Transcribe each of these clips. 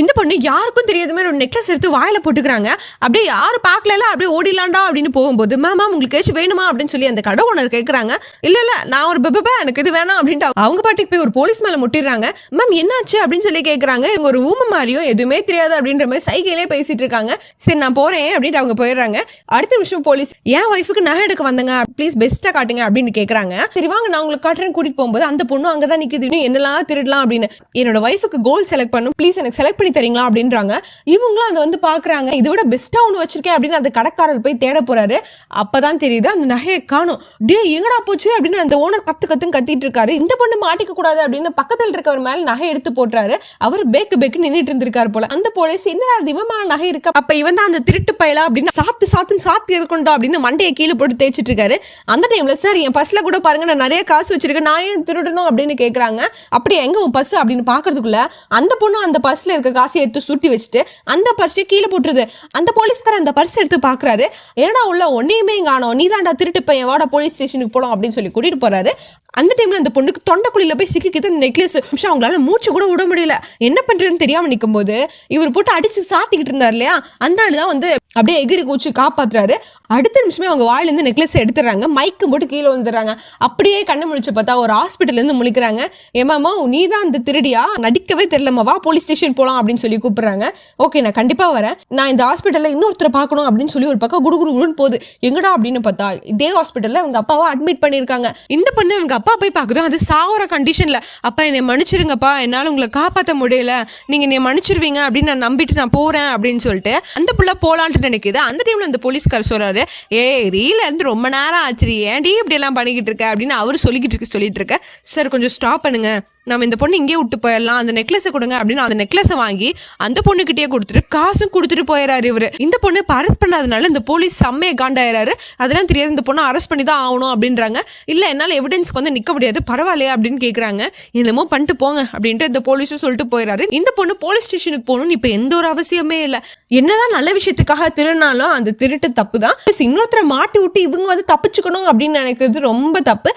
இந்த பொண்ணு யாருக்கும் தெரியாத மாதிரி ஒரு நெக்லஸ் எடுத்து வாயில போட்டுக்கிறாங்க. அப்படியே யாரும் பார்க்கல அப்படியே ஓடிலாண்டா அப்படின்னு போகும்போது மேம் உங்களுக்கு ஏதாச்சும் வேணுமா? அப்படின்னு சொல்லி அந்த கடை ஓனர் கேட்குறாங்க இல்ல இல்ல நான் ஒரு பெப்பா எனக்கு இது வேணாம் அப்படின்ட்டு அவங்க பாட்டுக்கு போய் ஒரு போலீஸ் மேல முட்டிடுறாங்க. மேம் என்னாச்சு? அப்படின்னு சொல்லி கேட்குறாங்க இவங்க ஒரு ஊமை மாதிரியும் எதுவுமே தெரியாது அப்படின்ற மாதிரி சைக்கிளே பேசிட்டு இருக்காங்க. சரி நான் போறேன் அப்படின்ட்டு அவங்க போயிடுறாங்க. அடுத்த நிமிஷம் போலீஸ் என் ஒய்ஃபுக்கு நகை எடுக்க வந்தங்க. ப்ளீஸ் பெஸ்ட்டா காட்டுங்க அப்படின்னு கேட்குறாங்க சரி வாங்க நான் உங்களுக்கு காட்டுறேன் கூட்டிட்டு போகும்போது அந்த பொண்ணு அங்கதான் நிக்குது. இன்னும் என்னெல்லாம் திருடலாம் அப்படின்னு. என்னோட ஒய்ஃபுக்கு கோல் செலக்ட் பண்ணும் ப்ளீஸ் எனக்கு செலக்ட் பண்ணி தரீங்களா அப்படின்றாங்க. இவங்களும் அதை வந்து பாக்குறாங்க. இதை விட பெஸ்ட்டாக ஒன்று வச்சிருக்கேன் அப்படின்னு அந்த கடைக்காரர் போய் தேட போறாரு. அப்பதான் தெரியுது அந்த நகையை காணும். டே எங்கடா போச்சு அப்படின்னு அந்த ஓனர் கத்து கத்துன்னு கத்திட்டு இருக்காரு. இந்த பொண்ணு மாட்டிக்க கூடாது அப்படின்னு பக்கத்துல இருக்கவர் மேல நகை எடுத்து போட்டுறாரு. அவர் பேக்கு பேக்கு நின்னுட்டு இருந்திருக்காரு போல. அந்த போலீஸ் என்னடா அது இவன் நகை இருக்கா? அப்ப இவன் தான் அந்த திருட்டு பயலா அப்படின்னு சாத்து சாத்துன்னு சாத்து இருக்கணும் அப்படின்னு மண்டையை கீழே போட்டு தேய்ச்சிட்டு இருக்காரு. அந்த டைம்ல சார் என் பஸ்ல கூட பாருங்க. நான் நிறைய காசு வச்சிருக்கேன். நான் ஏன் திருடணும்? அப்படின்னு கேட்குறாங்க அப்படி எங்க உன் பஸ் அப்படின்னு பாக்குறதுக்குள்ள அந்த பொண்ணு அந்த பஸ்ல இருக்க காசை எடுத்து சுட்டி வச்சுட்டு அந்த பர்ஸை கீழே போட்டுருது. அந்த போலீஸ்கார அந்த பர்ஸ் எடுத்து பாக்குறாரு. ஏன்னா உள்ள ஒன்னையுமே காணோம். நீ தாண்டா திருட்டு பையன். வாடா போலீஸ் ஸ்டேஷனுக்கு போகலாம் அப்படின்னு சொல்லி கூட்டிட்டு போறாரு. அந்த டைம்ல அந்த பொண்ணுக்கு தொண்டைக்குழியில போய் சிக்கிக்கிது அந்த நெக்லஸ் நிமிஷம் அவங்களால மூச்சு கூட விட முடியல. என்ன பண்றதுன்னு தெரியாம நிற்கும் போது இவர் போட்டு அடிச்சு சாத்திக்கிட்டு இருந்தார் இல்லையா? அந்த ஆள் தான் வந்து அப்படியே எகிரி கூச்சு காப்பாத்துறாரு. அடுத்த நிமிஷமே அவங்க வாயிலேருந்து நெக்லஸ் எடுத்துறாங்க மைக்கு போட்டு கீழே வந்துடுறாங்க அப்படியே கண்ணு முழிச்சு பார்த்தா ஒரு ஹாஸ்பிட்டல்ல இருந்து முழிக்கிறாங்க. ஏமாமா நீ தான் அந்த திருடியா? நடிக்கவே தெரியலம்மா. வா போலீஸ் ஸ்டேஷன் போலாம் அப்படின்னு சொல்லி கூப்பிடுறாங்க. ஓகே நான் கண்டிப்பா வரேன். நான் இந்த ஹாஸ்பிட்டல்ல இன்னொருத்தரை பார்க்கணும் அப்படின்னு சொல்லி ஒரு பக்கம் குடு குடு குடுன்னு போகுது. எங்கடா? அப்படின்னு பார்த்தா இதே ஹாஸ்பிட்டல்ல அவங்க அப்பாவை அட்மிட் பண்ணியிருக்காங்க. இந்த பொண்ணு அவங்க அப்பா போய் பார்க்குதோ அது சாகுற கண்டிஷனில் அப்பா என்னை மன்னிச்சிருங்கப்பா. என்னால் உங்களை காப்பாற்ற முடியல. நீங்கள் என்னை மன்னிச்சிருவீங்க அப்படின்னு நான் நம்பிட்டு நான் போகிறேன் அப்படின்னு சொல்லிட்டு அந்த புள்ள போகலான்ட்டு நினைக்குது. அந்த டைமில் அந்த போலீஸ்கார் சொல்கிறாரு ஏய் ரீலேருந்து ரொம்ப நேரம் ஆச்சு ஏன்டி இப்படியெல்லாம் பண்ணிக்கிட்டு இருக்க? அப்படின்னு அவர் சொல்லிக்கிட்டு இருக்க சொல்லிட்டு இருக்க. சார் கொஞ்சம் ஸ்டாப் பண்ணுங்கள் நம்ம இந்த பொண்ணு இங்கே விட்டு போயிடலாம் அந்த நெக்லஸை கொடுங்க அப்படின்னு அந்த நெக்லஸை வாங்கி அந்த பொண்ணுகிட்டயே கொடுத்துட்டு காசும் கொடுத்துட்டு போயிடறாரு இவர். இந்த பொண்ணு இப்போ அரெஸ்ட் பண்ணாதனால இந்த போலீஸ் செம்மையை காண்டாயிராரு அதெல்லாம் தெரியாது இந்த பொண்ணை அரெஸ்ட் பண்ணி தான் ஆகணும் அப்படின்றாங்க. இல்லை என்னால் எவிடன்ஸ்க்கு வந்து நிற்க முடியாது பரவாயில்லையா அப்படின்னு கேட்குறாங்க என்னமோ பண்ணிட்டு போங்க அப்படின்ட்டு இந்த போலீஸும் சொல்லிட்டு போயிடறாரு. இந்த பொண்ணு போலீஸ் ஸ்டேஷனுக்கு போகணும்னு இப்போ எந்த ஒரு அவசியமே இல்லை. என்னதான் நல்ல விஷயத்துக்காக திருடினாலும் அந்த திருட்டு தப்பு தான். இன்னொருத்தரை மாட்டி விட்டு இவங்க வந்து தப்பிச்சுக்கணும் அப்படின்னு நினைக்கிறது ரொம்ப தப்பு.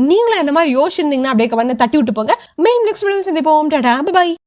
நீங்களும் என்ன மாதிரி யோசிச்சிருந்தீங்கன்னா அப்படியே வந்து தட்டி விட்டு போங்க. மெயின் நெக்ஸ்ட் சந்திப்போம். டாடா பாய்